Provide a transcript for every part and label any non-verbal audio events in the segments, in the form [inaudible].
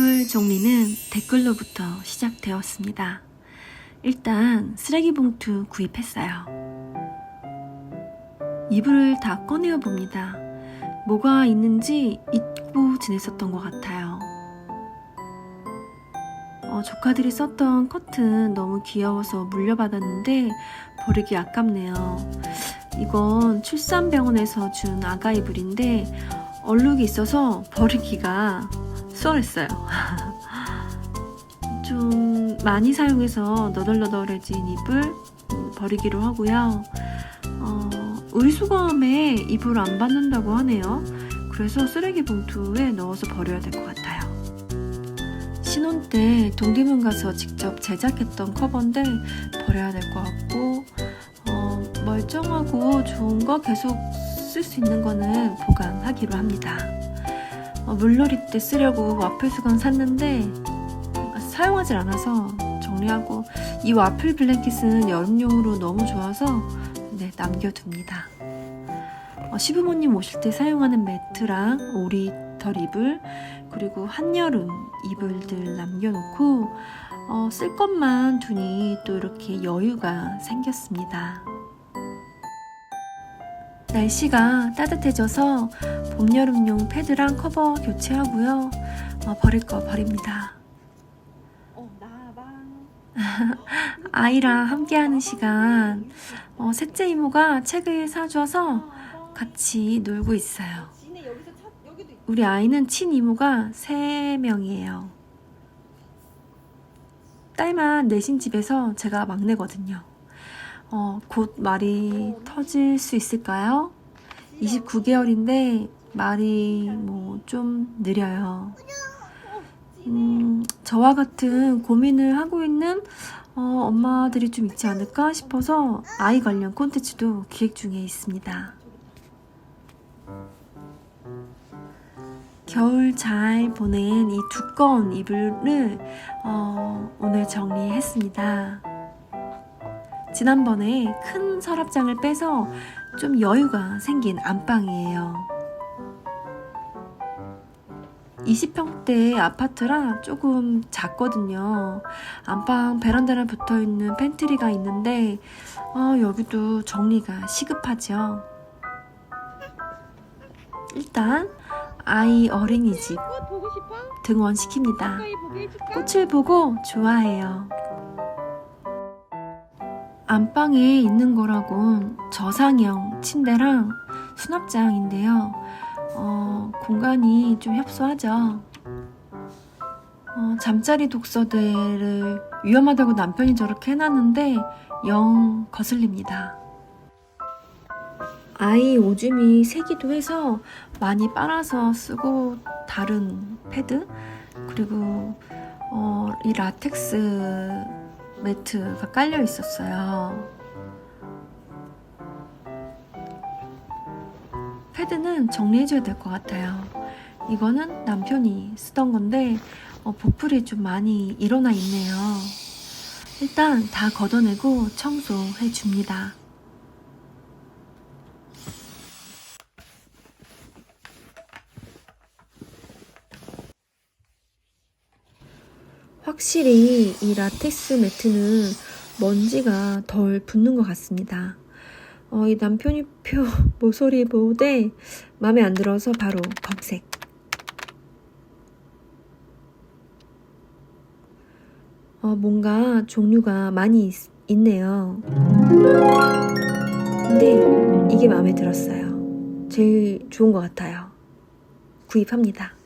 이불 정리는 댓글로부터 시작되었습니다. 일단 쓰레기 봉투 구입했어요. 이불을 다 꺼내어 봅니다. 뭐가 있는지 잊고 지냈었던 것 같아요. 어, 조카들이 썼던 커튼 너무 귀여워서 물려받았는데 버리기 아깝네요. 이건 출산병원에서 준 아가 이불인데 얼룩이 있어서 버리기가 수월했어요. [laughs] 좀 많이 사용해서 너덜너덜해진 음, 버리기로 하고요. 어, 수거함에 이불 안 받는다고 하네요. 그래서 쓰레기 봉투에 넣어서 버려야 될 것 같아요. 신혼 때 동대문 가서 직접 제작했던 커버인데 버려야 될 것 같고 어, 멀쩡하고 좋은 거 계속 쓸 수 있는 거는 보관하기로 합니다. 어, 물놀이 때 쓰려고 와플 수건 샀는데 사용하지 않아서 정리하고 이 와플 블랭킷은 여름용으로 너무 좋아서 네, 남겨둡니다. 어, 시부모님 오실 때 사용하는 매트랑 오리 털 이불 그리고 한여름 이불들 남겨놓고 어, 쓸 것만 두니 또 이렇게 여유가 생겼습니다. 날씨가 따뜻해져서 봄, 여름용 패드랑 커버 교체하고요. 어, 버릴 거 버립니다. 어. [laughs] 아이랑 함께하는 시간, 어, 셋째 이모가 책을 사줘서 같이 놀고 있어요. 우리 아이는 친이모가 3명이에요. 딸만 내신 집에서 제가 막내거든요. 어, 곧 말이 터질 수 있을까요? 29개월인데 말이 뭐 좀 느려요. 음, 저와 같은 고민을 하고 있는 어, 엄마들이 좀 있지 않을까 싶어서 아이 관련 콘텐츠도 기획 중에 있습니다. 겨울 잘 보낸 이 두꺼운 이불을 어, 오늘 정리했습니다. 지난번에 큰 서랍장을 빼서 좀 여유가 생긴 안방이에요. 20평대 아파트라 조금 작거든요. 안방 베란다에 붙어 있는 팬트리가 있는데 어, 여기도 정리가 시급하죠. 일단 아이 어린이집? 등원시킵니다. 꽃을 보고 좋아해요. 안방에 있는 거라곤 저상형 침대랑 수납장인데요. 어, 공간이 좀 협소하죠. 어, 잠자리 독서대를 위험하다고 남편이 저렇게 해놨는데 영 거슬립니다. 아이 오줌이 새기도 해서 많이 빨아서 쓰고 다른 패드 그리고 어, 이 라텍스 매트가 깔려 있었어요. 패드는 정리해줘야 될 것 같아요. 이거는 남편이 쓰던 건데 어, 보풀이 좀 많이 일어나 있네요. 일단 다 걷어내고 청소해 줍니다. 확실히 이 라텍스 매트는 먼지가 덜 붙는 것 같습니다. 어, 이 남편이 표 [laughs] 모서리 보호대 마음에 안 들어서 바로 검색. 어, 뭔가 종류가 많이 있, 있네요. 근데 이게 마음에 들었어요. 제일 좋은 것 같아요. 구입합니다.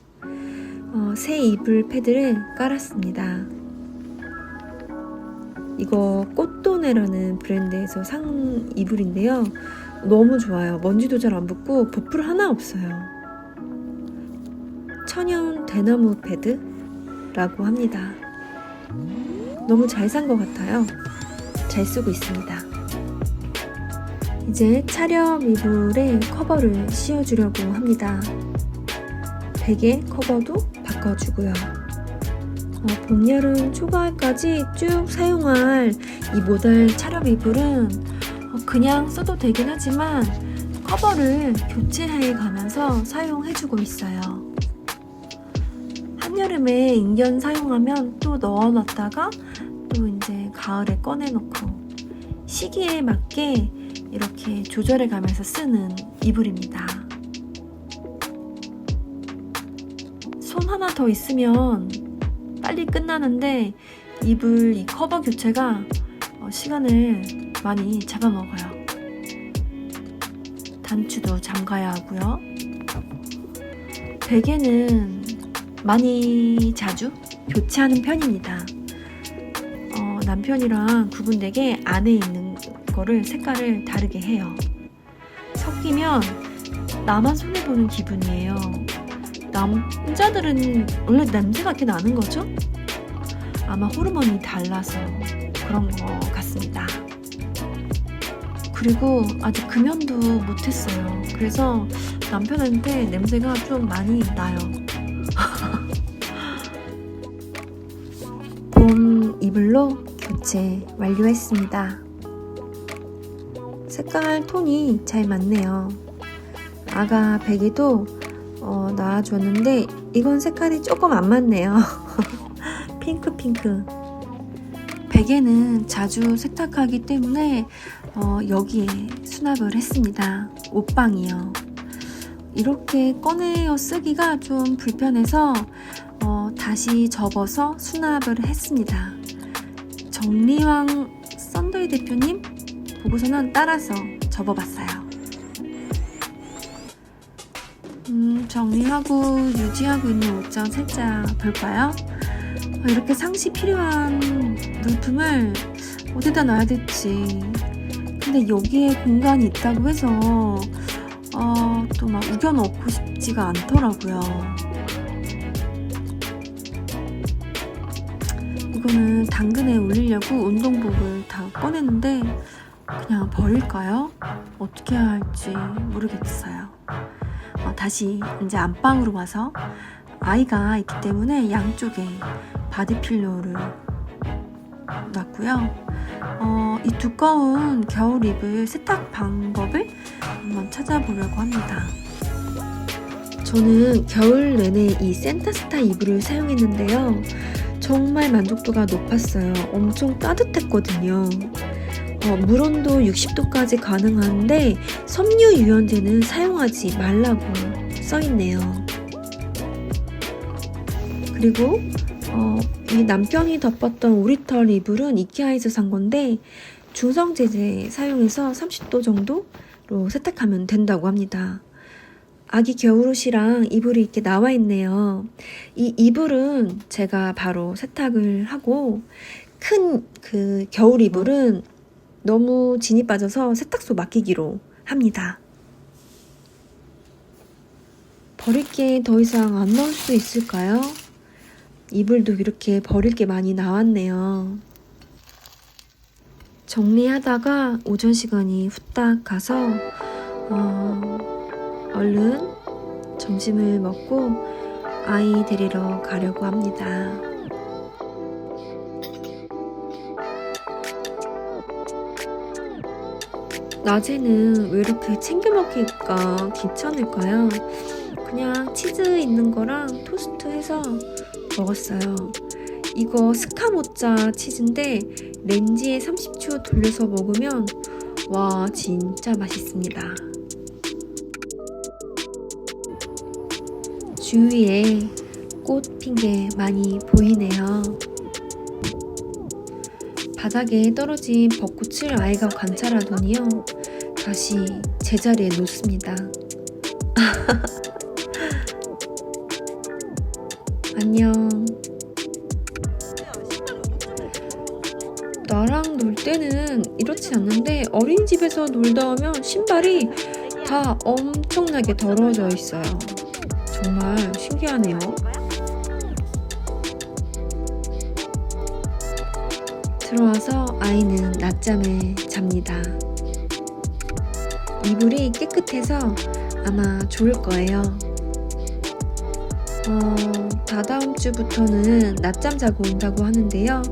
어, 새 이불 패드를 깔았습니다. 이거 꽃도네라는 브랜드에서 산 이불인데요. 너무 좋아요. 먼지도 잘 안 붙고 보풀 하나 없어요. 천연 대나무 패드라고 합니다. 너무 잘 산 것 같아요. 잘 쓰고 있습니다. 이제 차렴 이불에 커버를 씌워주려고 합니다. 베개 커버도 바꿔주고요. 어, 봄, 여름, 초가을까지 쭉 사용할 이 모델 차렵 이불은 어, 그냥 써도 되긴 하지만 커버를 교체해 가면서 사용해주고 있어요. 한 한여름에 인견 사용하면 또 넣어놨다가 또 이제 가을에 꺼내놓고 시기에 맞게 이렇게 조절해 가면서 쓰는 이불입니다. 더 있으면 빨리 끝나는데 이불 이 커버 교체가 어, 시간을 많이 잡아먹어요. 단추도 잠가야 하고요. 베개는 많이 자주 교체하는 편입니다. 어, 남편이랑 구분되게 안에 있는 거를 색깔을 다르게 해요. 섞이면 나만 손해보는 기분이에요. 남자들은 원래 냄새가 이렇게 나는 거죠? 아마 호르몬이 달라서 그런 것 같습니다. 그리고 아직 금연도 못했어요. 그래서 남편한테 냄새가 좀 많이 나요. [laughs] 봄 이불로 교체 완료했습니다. 색깔 톤이 잘 맞네요. 아가 베개도 어, 나와줬는데 이건 색깔이 조금 안 맞네요. [laughs] 핑크 핑크. 베개는 자주 세탁하기 때문에 어, 여기에 수납을 했습니다. 옷방이요. 이렇게 꺼내어 쓰기가 좀 불편해서 어, 다시 접어서 수납을 했습니다. 정리왕 썬더이 대표님 보고서는 따라서 접어봤어요. 정리하고 유지하고 있는 옷장 살짝 볼까요? 어, 이렇게 상시 필요한 물품을 어디다 놔야 될지. 근데 여기에 공간이 있다고 해서 어, 또 막 우겨넣고 싶지가 않더라고요. 이거는 당근에 올리려고 운동복을 다 꺼냈는데 그냥 버릴까요? 어떻게 해야 할지 모르겠어요. 어, 다시 이제 안방으로 와서 아이가 있기 때문에 양쪽에 바디필로를 놨고요. 어, 이 두꺼운 겨울 이불 세탁 방법을 한번 찾아보려고 합니다. 저는 겨울 내내 이 센터스타 이불을 사용했는데요. 정말 만족도가 높았어요. 엄청 따뜻했거든요. 어, 물온도 60도까지 가능한데 섬유 유연제는 사용하지 말라고 써있네요. 그리고 어, 이 남편이 덮었던 오리털 이불은 이케아에서 산 건데 중성 제제 사용해서 30도 정도로 세탁하면 된다고 합니다. 아기 겨울옷이랑 이불이 이렇게 나와 있네요. 이 이불은 제가 바로 세탁을 하고 큰 그 겨울 이불은 너무 진이 빠져서 세탁소 맡기기로 합니다. 버릴 게 더 이상 안 나올 수 있을까요? 이불도 이렇게 버릴 게 많이 나왔네요. 정리하다가 오전 시간이 후딱 가서 어, 얼른 점심을 먹고 아이 데리러 가려고 합니다. 낮에는 왜 이렇게 챙겨 먹기가 귀찮을까요? 그냥 치즈 있는 거랑 토스트 해서 먹었어요. 이거 스카모짜 치즈인데 렌지에 30초 돌려서 먹으면 와 진짜 맛있습니다. 주위에 꽃 핀 게 많이 보이네요. 바닥에 떨어진 벚꽃을 아이가 관찰하더니요. 다시 제자리에 놓습니다. [laughs] 안녕. 나랑 놀 때는 이렇지 않는데 어린이집에서 놀다 오면 신발이 다 엄청나게 더러워져 있어요. 정말 신기하네요. 들어와서 아이는 낮잠에 잡니다. 이불이 깨끗해서 아마 좋을 거예요. 어, 다다음 주부터는 낮잠 자고 온다고 하는데요.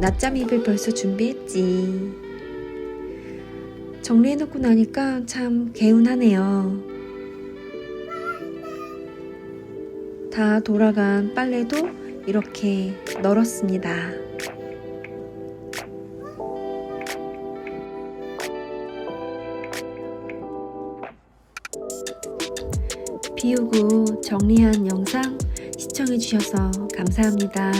낮잠 이불 벌써 준비했지. 정리해놓고 나니까 참 개운하네요. 다 돌아간 빨래도 이렇게 널었습니다. 비우고 정리한 영상 시청해주셔서 감사합니다.